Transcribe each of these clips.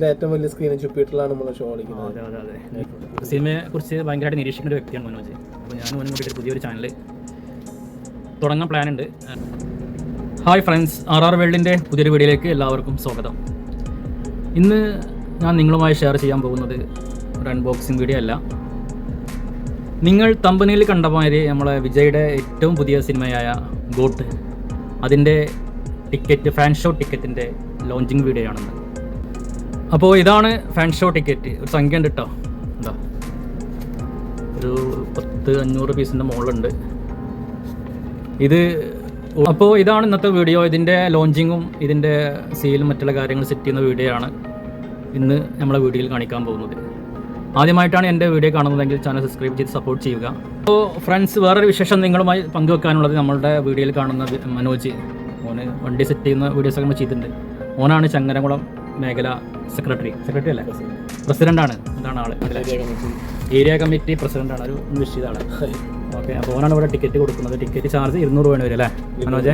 മാർസിലെ ഏറ്റവും വലിയ സ്ക്രീനിൽ ചുപ്പിട്ടിലാണ് നമ്മൾ ഷോ കളിക്കുന്നത് സിനിമയെ കുറിച്ച് ഭയങ്കരമായിട്ട് നിരീക്ഷിക്കുന്ന ഒരു വ്യക്തിയാണ് മനോജ്. അപ്പോൾ ഞാൻ അവനും കൂട്ടിയിട്ട് പുതിയൊരു ചാനൽ തുടങ്ങാൻ പ്ലാൻ ഉണ്ട്. ഹായ് ഫ്രണ്ട്സ് ആർ ആർ വേൾഡിന്റെ പുതിയൊരു വീഡിയോയിലേക്ക് എല്ലാവർക്കും സ്വാഗതം. ഇന്ന് ഞാൻ നിങ്ങളുമായി ഷെയർ ചെയ്യാൻ പോകുന്നത് ഒരു അൺബോക്സിങ് വീഡിയോ അല്ല. നിങ്ങൾ തമ്പനിയിൽ കണ്ട മാതിരി നമ്മളെ വിജയുടെ ഏറ്റവും പുതിയ സിനിമയായ ഗോട്ട് അതിന്റെ ടിക്കറ്റ് ഫാൻ ഷോ ടിക്കറ്റിന്റെ ലോഞ്ചിങ് വീഡിയോ ആണെന്ന് അപ്പോൾ ഇതാണ് ഫാൻ ഷോ ടിക്കറ്റ് ഒരു സംഖ്യ ഉണ്ട് കേട്ടോ എന്താ ഒരു പത്ത് അഞ്ഞൂറ് പീസിന്റെ മുകളിലുണ്ട് ഇത് അപ്പോൾ ഇതാണ് ഇന്നത്തെ വീഡിയോ ഇതിന്റെ ലോഞ്ചിങ്ങും ഇതിന്റെ സെയിലും മറ്റുള്ള കാര്യങ്ങൾ സെറ്റ് ചെയ്യുന്ന വീഡിയോ ആണ് ഇന്ന് നമ്മളെ വീഡിയോയിൽ കാണിക്കാൻ പോകുന്നത്. ആദ്യമായിട്ടാണ് എന്റെ വീഡിയോ കാണുന്നതെങ്കിൽ ചാനൽ സബ്സ്ക്രൈബ് ചെയ്ത് സപ്പോർട്ട് ചെയ്യുക. അപ്പോൾ ഫ്രണ്ട്സ് വേറൊരു വിശേഷം നിങ്ങളുമായി പങ്കുവെക്കാനുള്ളത് നമ്മളുടെ വീഡിയോയിൽ കാണുന്ന മനോജ്. ഓന് വണ്ടി സെറ്റ് ചെയ്യുന്ന വീഡിയോസൊക്കെ നമ്മൾ ചെയ്തിട്ടുണ്ട്. ഓനാണ് ചങ്ങരകുളം മേഖല സെക്രട്ടറി. സെക്രട്ടറി അല്ലേ? പ്രസിഡന്റാണ് എന്താണ് ആൾ. Area committee. പ്രസിഡന്റ് ആണ് ഒരു നിശ്ചിത ആൾ. ഓക്കെ. അപ്പോൾ ഓനാണ് ഇവിടെ ടിക്കറ്റ് കൊടുക്കുന്നത്. ടിക്കറ്റ് ചാർജ് ഇരുന്നൂറ് രൂപയാണ് വരും അല്ലേ? മനോജ്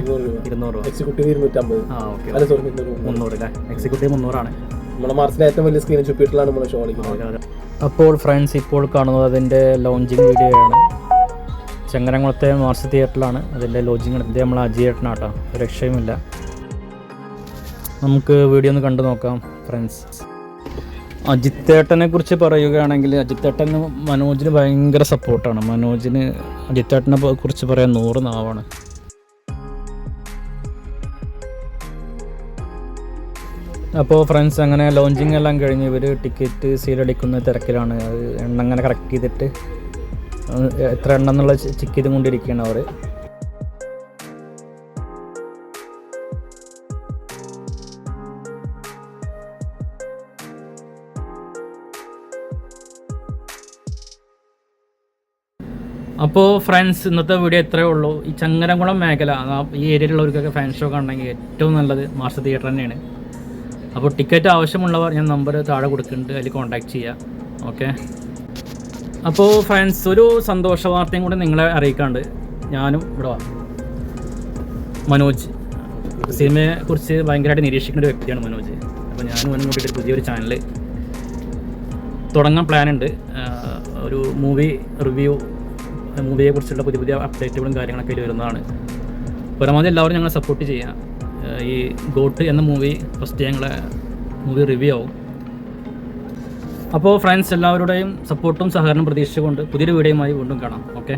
ഇരുന്നൂറ് രൂപ. എക്സിക്യൂട്ടീവ് ഇരുന്നൂറ്റമ്പത്. ആ ഓക്കെ അല്ല സോറി മുന്നൂറ്. അല്ലേ? എക്സിക്യൂട്ടീവ് മുന്നൂറാണ്. നമ്മുടെ ഏറ്റവും വലിയ ചുപ്പിട്ടിലാണ് നമ്മൾ ഷോ കളിക്കുന്നത് അപ്പോൾ ഫ്രണ്ട്സ് ഇപ്പോൾ കാണുന്നത് അതിന്റെ ലോഞ്ചിങ് വീഡിയോ ആണ്. ചങ്ങരംകുളത്തെ മാർസ് തിയേറ്ററിലാണ് അതിന്റെ ലോഞ്ചിങ് എടുത്തത് നമ്മൾ അജിയേട്ടനാട്ടോ രക്ഷയുമില്ല. നമുക്ക് വീഡിയോ ഒന്ന് കണ്ടു നോക്കാം ഫ്രണ്ട്സ് അജിത്തേട്ടനെ കുറിച്ച് പറയുകയാണെങ്കിൽ അജിത്തേട്ടന് മനോജിന് ഭയങ്കര സപ്പോർട്ടാണ് മനോജിന് അജിത്തേട്ടനെ കുറിച്ച് പറയാൻ നൂറ് നാവാണ്. അപ്പോൾ ഫ്രണ്ട്സ് അങ്ങനെ ലോഞ്ചിങ് എല്ലാം കഴിഞ്ഞ് ഇവർ ടിക്കറ്റ് സീലടിക്കുന്ന തിരക്കിലാണ്. അത് എണ്ണ അങ്ങനെ കറക്റ്റ് ചെയ്തിട്ട് എത്ര എണ്ണം എന്നുള്ള ചെക്ക് ചെയ്തുകൊണ്ടിരിക്കുകയാണ് അവർ അപ്പോൾ ഫ്രണ്ട്സ് ഇന്നത്തെ വീഡിയോ ഇത്രയേ ഉള്ളൂ. ഈ ചങ്ങരംകുളം മേഖല ഈ ഏരിയയിലുള്ളവർക്കൊക്കെ ഫാൻ ഷോ കാണണമെങ്കിൽ ഏറ്റവും നല്ലത് മാർസ് തിയേറ്റർ തന്നെയാണ്. അപ്പോൾ ടിക്കറ്റ് ആവശ്യമുള്ളവർ ഞാൻ നമ്പർ താഴെ കൊടുക്കുന്നുണ്ട് അതിൽ കോൺടാക്ട് ചെയ്യുക ഓക്കെ അപ്പോൾ ഫ്രണ്ട്സ് ഒരു സന്തോഷ വാർത്തയും കൂടി നിങ്ങളെ അറിയിക്കാണ്ട് ഞാനും ഇവിടെ മനോജ്. സിനിമയെ കുറിച്ച് ഭയങ്കരമായിട്ട് നിരീക്ഷിക്കുന്ന ഒരു വ്യക്തിയാണ് മനോജ്. അപ്പോൾ ഞാനും അവനും കൂട്ടിയിട്ട് പുതിയൊരു ചാനൽ തുടങ്ങാൻ പ്ലാനുണ്ട് ഒരു മൂവി റിവ്യൂ മൂവിയെ കുറിച്ചുള്ള പുതിയ പുതിയ അപ്ഡേറ്റുകളും കാര്യങ്ങളൊക്കെ ഇതിൽ വരുന്നതാണ്. പരമാവധി എല്ലാവരും ഞങ്ങളെ സപ്പോർട്ട് ചെയ്യുക. ഈ ഗോട്ട് എന്ന മൂവി ഫസ്റ്റ് ഞങ്ങളെ മൂവി റിവ്യൂ ആവും. അപ്പോൾ ഫ്രണ്ട്സ് എല്ലാവരുടെയും സപ്പോർട്ടും സഹകരണം പ്രതീക്ഷിച്ചുകൊണ്ട് പുതിയൊരു വീഡിയോയുമായി വീണ്ടും കാണാം. ഓക്കെ